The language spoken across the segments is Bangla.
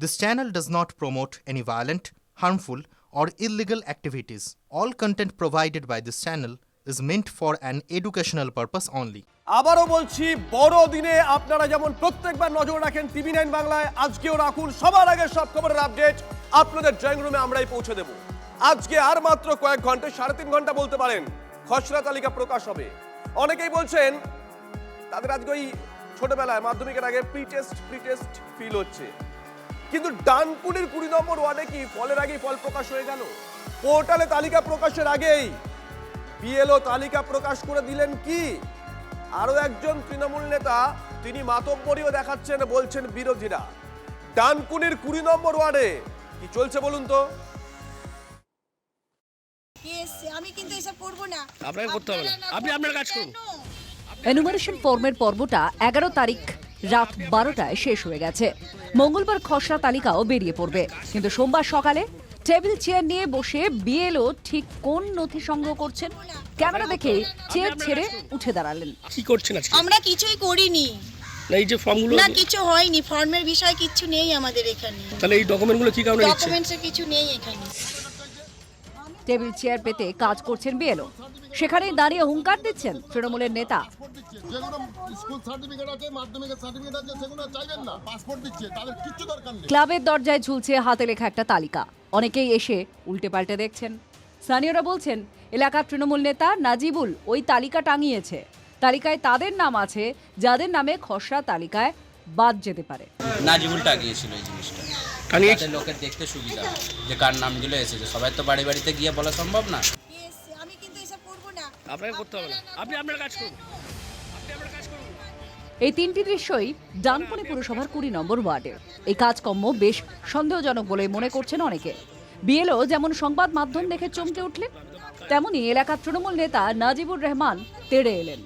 This channel does not promote any violent, harmful, or illegal activities. All content provided by this channel is meant for an educational purpose only. আবারও বলছি বড় দিনে আপনারা যেমন প্রত্যেকবার নজর রাখেন টিভি নাইন বাংলায় আজকেও রাখুন সবার আগে সব খবরের আপডেট আপনাদের ড্রয়িং রুমে আমরাই পৌঁছে দেব আজকে আর মাত্র কয়েক ঘণ্টা সাড়ে তিন ঘণ্টা বলতে পারেন খসড়া তালিকা প্রকাশ হবে অনেকেই বলছেন তাদের আজকে ওই ছোটবেলায় মাধ্যমিকের আগে pre test pre test feel হচ্ছে কিন্তু ডানকুনির কুড়ি নম্বর ওয়ার্ডে কি ফলের আগেই ফল প্রকাশ হয়ে গেল? পোর্টালে তালিকা প্রকাশের আগেই বিএলও তালিকা প্রকাশ করে দিলেন কি? আরও একজন তৃণমূল নেতা তিনি মাতব্বরীও দেখাচ্ছেন বলছেন বিরোধীরা। ডানকুনির কুড়ি নম্বর ওয়ার্ডে কি চলছে বলুন তো? আমি কিন্তু এসব করব না। আপনাকে করতে হবে না। আপনি আপনার কাজ করুন। এনুমারেশন ফর্মের পর্বটা এগারো তারিখ রাত বারোটায় শেষ হয়ে গেছে। মঙ্গলবার খসড়া তালিকাও বেরিয়ে পড়বে। কিন্তু সোমবার সকালে টেবিল চেয়ার নিয়ে বসে বিএলও ঠিক কোন নথি সংগ্রহ করছেন ক্যামেরা দেখে চেয়ার ছেড়ে উঠে দাঁড়ালেন। কি করছেন আজকে? আমরা কিছুই করিনি। না এই যে ফর্মগুলো না কিছু হয়নি। ফর্মের বিষয় কিছু নেই আমাদের এখানে। তাহলে এই ডকুমেন্টগুলো কি কারণে নিচ্ছে ডকুমেন্টসে কিছু নেই এখানে। টেবিল চেয়ার পেতে কাজ করছেন বিএলও। সেখানেই দাঁড়িয়ে হুঙ্কার দিচ্ছেন তৃণমূলের নেতা। যেগুলো স্কুল সার্টিফিকেট আছে মাধ্যমিকের সার্টিফিকেট আছে সেগুলো চাইবেন না পাসপোর্ট দিচ্ছে তাদের কিচ্ছু দরকার নেই ক্লাবের দরজায় ঝুলছে হাতে লেখা একটা তালিকা। অনেকেই এসে উল্টে পাল্টে দেখছেন। স্থানীয়রা বলছেন এলাকার তৃণমূল নেতা নাজিবুল ওই তালিকা টাঙিয়েছে। তালিকায় তাদের নাম আছে যাদের নামে খসড়া তালিকায় বাদ যেতে পারে। নাজিবুলটা গিয়েছিল এই জিনিসটা। লোকের দেখতে সুবিধা যে কার নামগুলো এসেছে। সবাই তো বাড়ি বাড়িতে গিয়ে বলা সম্ভব না কে এসছে? আমি কিন্তু এসব করব না আপনাকে করতে হবে না। আপনি আপনার কাজ করুন। আপনি আপনার কাজ করুন। এই তিনটি দৃশ্যই ডানকুনি পুরসভার কুড়ি নম্বর ওয়ার্ডের এই কাজকর্ম বেশ সন্দেহজনক বলে মনে করছেন অনেকে। বিএলও যেমন সংবাদ মাধ্যম দেখে চমকে উঠলেন তেমনি এলাকার তৃণমূল নেতা নাজিবুর রহমান তেড়ে এলেন।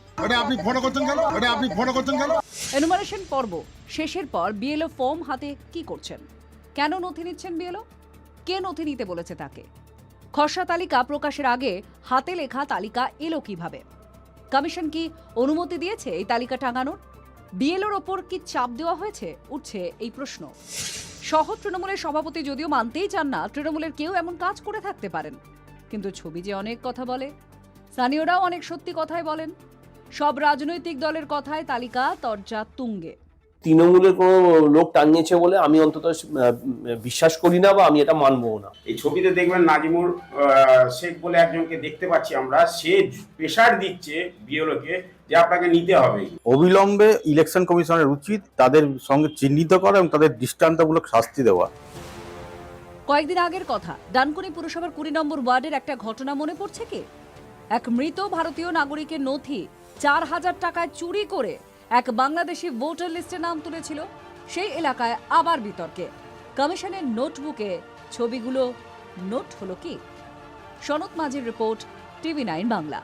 এনুমারেশন পর্ব শেষের পর বিএলও ফর্ম হাতে কি করছেন? কেন নথি নিচ্ছেন বিএলও? কে নথি নিতে বলেছে তাকে? খসড়া তালিকা প্রকাশের আগে হাতে লেখা তালিকা এলো কীভাবে? কমিশন কি অনুমতি দিয়েছে এই তালিকা টাঙানোর? বিএলওর ওপর কি চাপ দেওয়া হয়েছে? উঠছে এই প্রশ্ন। শহর তৃণমূলের সভাপতি যদিও মানতেই চান না, তৃণমূলের কেউ এমন কাজ করে থাকতে পারেন। কিন্তু ছবি যে অনেক কথা বলে, স্থানীয়রাও অনেক সত্যি কথাই বলেন। সব রাজনৈতিক দলের কথায় তালিকা তরজা তুঙ্গে। তৃণমূলের কোনো লোক টাঙিয়েছে বলে আমি অন্তত বিশ্বাস করি না বা আমি এটা মানবো না। এই ছবিতে দেখবেন নাজিমুর আহ, শেখ বলে একজনকে দেখতে পাচ্ছি আমরা সে প্রেশার দিচ্ছে বিএলওকে যে আপনাকে নিতে হবে। অবিলম্বে ইলেকশন কমিশনের উচিত তাদের সঙ্গে চিহ্নিত করা এবং তাদের দৃষ্টান্তমূলক শাস্তি দেওয়া। কয়েকদিন আগের কথা ডানকুনি পুরসভার কুড়ি নম্বর ওয়ার্ডের একটা ঘটনা মনে পড়ছে কি? এক মৃত ভারতীয় নাগরিকের নথি চার হাজার টাকায় চুরি করে এক বাংলাদেশি ভোটার লিস্টে নাম তুলেছিল, সেই এলাকায় আবার বিতর্কে। কমিশনের নোটবুকে ছবিগুলো, নোট হলো কি? সনত মাঝির রিপোর্ট, টিভি নাইন বাংলা।